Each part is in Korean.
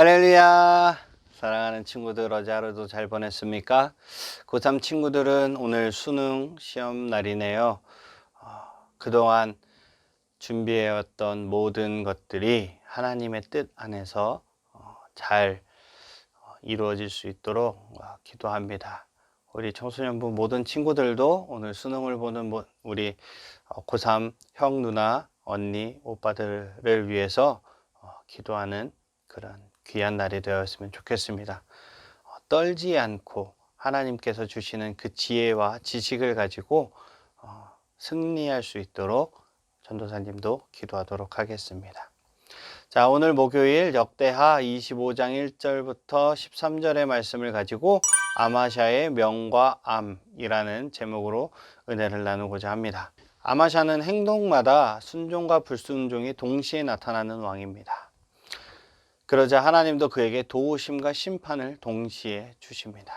할렐루야! 사랑하는 친구들 어제 하루도 잘 보냈습니까? 고3 친구들은 오늘 수능 시험 날이네요. 어, 그동안 준비해왔던 모든 것들이 하나님의 뜻 안에서 어, 잘 어, 이루어질 수 있도록 어, 기도합니다. 우리 청소년부 모든 친구들도 오늘 수능을 보는 모- 우리 어, 고3 형, 누나, 언니, 오빠들을 위해서 어, 기도하는 그런 귀한 날이 되었으면 좋겠습니다. 어, 떨지 않고 하나님께서 주시는 그 지혜와 지식을 가지고 어, 승리할 수 있도록 전도사님도 기도하도록 하겠습니다. 자, 오늘 목요일 역대하 25장 1절부터 13절의 말씀을 가지고 아마샤의 명과 암이라는 제목으로 은혜를 나누고자 합니다. 아마샤는 행동마다 순종과 불순종이 동시에 나타나는 왕입니다. 그러자 하나님도 그에게 도우심과 심판을 동시에 주십니다.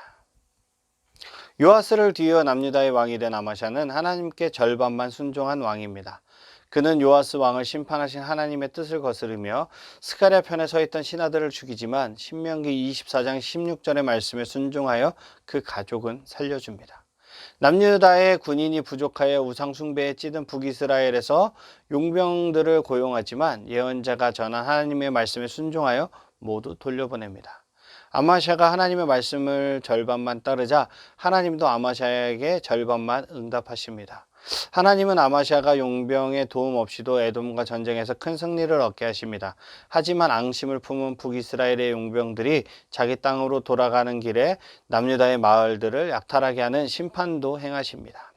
요아스를 뒤이어 남유다의 왕이 된 아마샤는 하나님께 절반만 순종한 왕입니다. 그는 요아스 왕을 심판하신 하나님의 뜻을 거스르며 스가랴 편에 서 있던 신하들을 죽이지만 신명기 24장 16절의 말씀에 순종하여 그 가족은 살려줍니다. 남유다의 군인이 부족하여 우상 숭배에 찌든 북이스라엘에서 용병들을 고용하지만 예언자가 전한 하나님의 말씀에 순종하여 모두 돌려보냅니다. 아마샤가 하나님의 말씀을 절반만 따르자 하나님도 아마샤에게 절반만 응답하십니다. 하나님은 아마샤가 용병의 도움 없이도 에돔과 전쟁에서 큰 승리를 얻게 하십니다. 하지만 앙심을 품은 북이스라엘의 용병들이 자기 땅으로 돌아가는 길에 남유다의 마을들을 약탈하게 하는 심판도 행하십니다.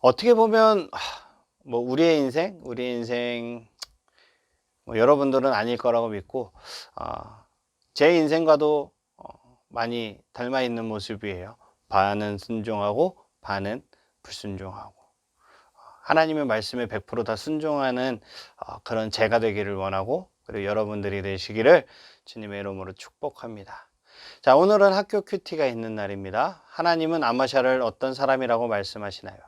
어떻게 보면 하, 뭐 우리의 인생, 우리의 인생 뭐 여러분들은 아닐 거라고 믿고 어, 제 인생과도 어, 많이 닮아 있는 모습이에요. 반은 순종하고 반은 불순종하고 하나님의 말씀에 100%다 순종하는 어, 그런 제가 되기를 원하고 그리고 여러분들이 되시기를 주님의 이름으로 축복합니다. 자, 오늘은 학교 큐티가 있는 날입니다. 하나님은 아마샤를 어떤 사람이라고 말씀하시나요?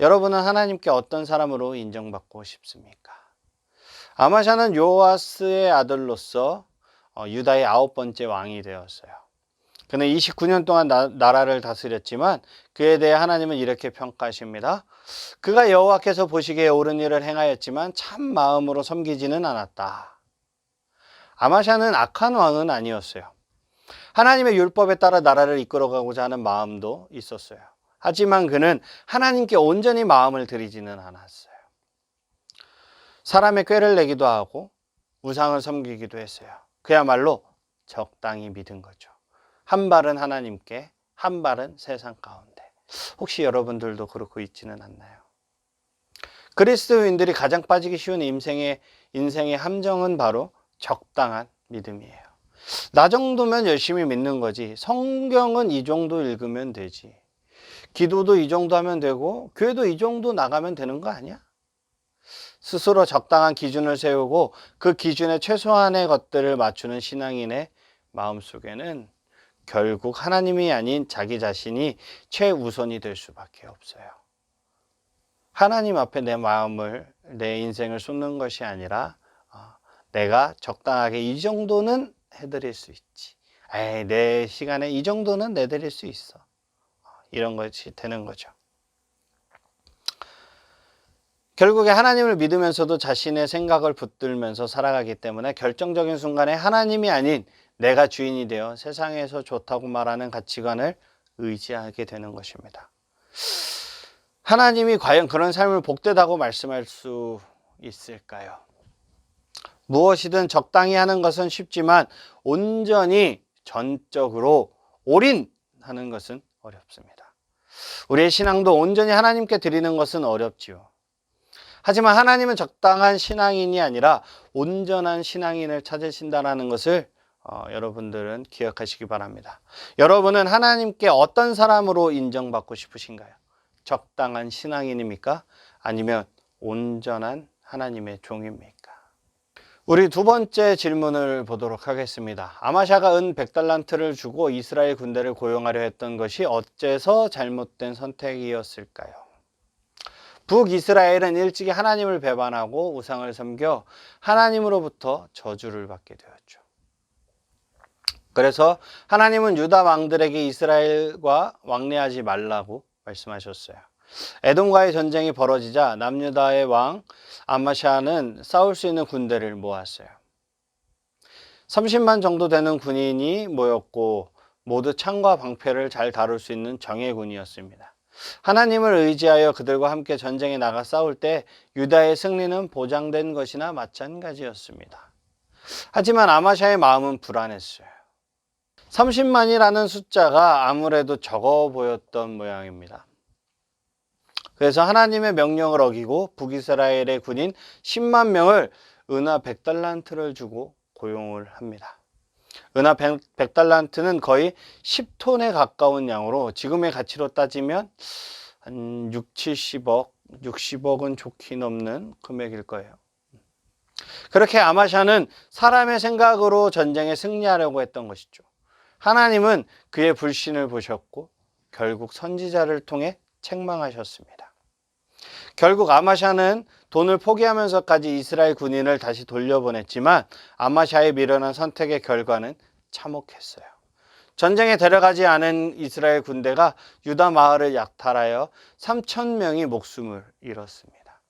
여러분은 하나님께 어떤 사람으로 인정받고 싶습니까? 아마샤는 요아스의 아들로서 어, 유다의 아홉 번째 왕이 되었어요. 그는 29년 동안 나, 나라를 다스렸지만 그에 대해 하나님은 이렇게 평가하십니다. 그가 여호와께서 보시기에 옳은 일을 행하였지만 참 마음으로 섬기지는 않았다. 아마샤는 악한 왕은 아니었어요. 하나님의 율법에 따라 나라를 이끌어가고자 하는 마음도 있었어요. 하지만 그는 하나님께 온전히 마음을 들이지는 않았어요. 사람의 꾀를 내기도 하고 우상을 섬기기도 했어요. 그야말로 적당히 믿은 거죠. 한 발은 하나님께, 한 발은 세상 가운데. 혹시 여러분들도 그렇고 있지는 않나요? 그리스도인들이 가장 빠지기 쉬운 인생의, 인생의 함정은 바로 적당한 믿음이에요. 나 정도면 열심히 믿는 거지. 성경은 이 정도 읽으면 되지. 기도도 이 정도 하면 되고, 교회도 이 정도 나가면 되는 거 아니야? 스스로 적당한 기준을 세우고 그 기준에 최소한의 것들을 맞추는 신앙인의 마음속에는 결국 하나님이 아닌 자기 자신이 최우선이 될 수밖에 없어요. 하나님 앞에 내 마음을, 내 인생을 쏟는 것이 아니라 어, 내가 적당하게 이 정도는 해드릴 수 있지. 에이, 내 시간에 이 정도는 내드릴 수 있어. 어, 이런 것이 되는 거죠. 결국에 하나님을 믿으면서도 자신의 생각을 붙들면서 살아가기 때문에 결정적인 순간에 하나님이 아닌 내가 주인이 되어 세상에서 좋다고 말하는 가치관을 의지하게 되는 것입니다. 하나님이 과연 그런 삶을 복되다고 말씀할 수 있을까요? 무엇이든 적당히 하는 것은 쉽지만 온전히 전적으로 올인하는 것은 어렵습니다. 우리의 신앙도 온전히 하나님께 드리는 것은 어렵지요. 하지만 하나님은 적당한 신앙인이 아니라 온전한 신앙인을 찾으신다라는 것을 어, 여러분들은 기억하시기 바랍니다. 여러분은 하나님께 어떤 사람으로 인정받고 싶으신가요? 적당한 신앙인입니까? 아니면 온전한 하나님의 종입니까? 우리 두 번째 질문을 보도록 하겠습니다. 아마샤가 은 100달란트를 주고 이스라엘 군대를 고용하려 했던 것이 어째서 잘못된 선택이었을까요? 북이스라엘은 일찍이 하나님을 배반하고 우상을 섬겨 하나님으로부터 저주를 받게 되었죠. 그래서 하나님은 유다 왕들에게 이스라엘과 왕래하지 말라고 말씀하셨어요. 에돔과의 전쟁이 벌어지자 남유다의 왕 아마샤는 싸울 수 있는 군대를 모았어요. 30만 정도 되는 군인이 모였고 모두 창과 방패를 잘 다룰 수 있는 정예군이었습니다. 하나님을 의지하여 그들과 함께 전쟁에 나가 싸울 때 유다의 승리는 보장된 것이나 마찬가지였습니다. 하지만 아마샤의 마음은 불안했어요. 30만이라는 숫자가 아무래도 적어 보였던 모양입니다. 그래서 하나님의 명령을 어기고 북이스라엘의 군인 10만 명을 은하 100달란트를 주고 고용을 합니다. 은하 100, 100 달란트는 거의 10톤에 가까운 양으로 지금의 가치로 따지면 한 6, 70억, 60억은 좋게 넘는 금액일 거예요. 그렇게 아마샤는 사람의 생각으로 전쟁에 승리하려고 했던 것이죠. 하나님은 그의 불신을 보셨고 결국 선지자를 통해 책망하셨습니다. 결국 아마샤는 돈을 포기하면서까지 이스라엘 군인을 다시 돌려보냈지만 아마샤의 미련한 선택의 결과는 참혹했어요. 전쟁에 데려가지 않은 이스라엘 군대가 유다 마을을 약탈하여 3천 명이 목숨을 잃었습니다.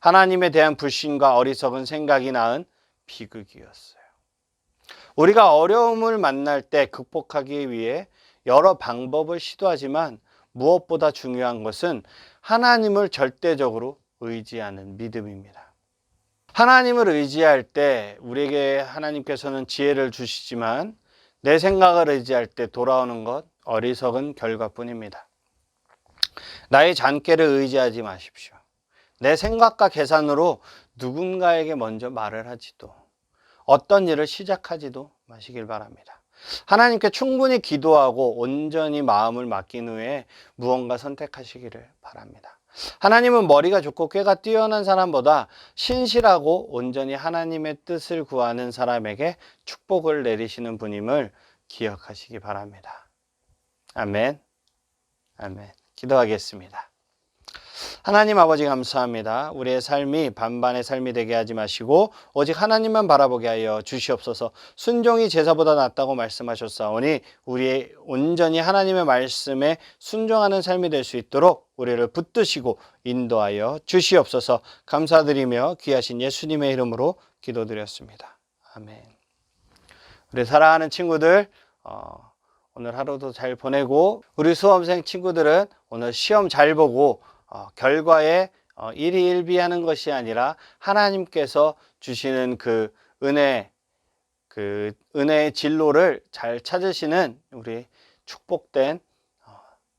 하나님에 대한 불신과 어리석은 생각이 낳은 비극이었어요. 우리가 어려움을 만날 때 극복하기 위해 여러 방법을 시도하지만 무엇보다 중요한 것은 하나님을 절대적으로 의지하는 믿음입니다. 하나님을 의지할 때 우리에게 하나님께서는 지혜를 주시지만 내 생각을 의지할 때 돌아오는 것 어리석은 결과뿐입니다. 나의 잔꾀를 의지하지 마십시오. 내 생각과 계산으로 누군가에게 먼저 말을 하지도 어떤 일을 시작하지도 마시길 바랍니다. 하나님께 충분히 기도하고 온전히 마음을 맡긴 후에 무언가 선택하시기를 바랍니다. 하나님은 머리가 좋고 꾀가 뛰어난 사람보다 신실하고 온전히 하나님의 뜻을 구하는 사람에게 축복을 내리시는 분임을 기억하시기 바랍니다. 아멘. 아멘. 기도하겠습니다. 하나님 아버지 감사합니다. 우리의 삶이 반반의 삶이 되게 하지 마시고 오직 하나님만 바라보게 하여 주시옵소서. 순종이 제사보다 낫다고 말씀하셨사오니 우리의 온전히 하나님의 말씀에 순종하는 삶이 될 수 있도록 우리를 붙드시고 인도하여 주시옵소서. 감사드리며 귀하신 예수님의 이름으로 기도드렸습니다. 아멘. 우리 사랑하는 친구들 어, 오늘 하루도 잘 보내고 우리 수험생 친구들은 오늘 시험 잘 보고 어, 결과에 어, 일희일비하는 것이 아니라 하나님께서 주시는 그 은혜, 그 은혜의 진로를 잘 찾으시는 우리 축복된 어,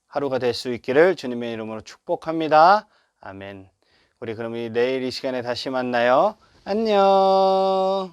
하루가 될 수 있기를 주님의 이름으로 축복합니다. 아멘. 우리 그럼 이 내일 이 시간에 다시 만나요. 안녕.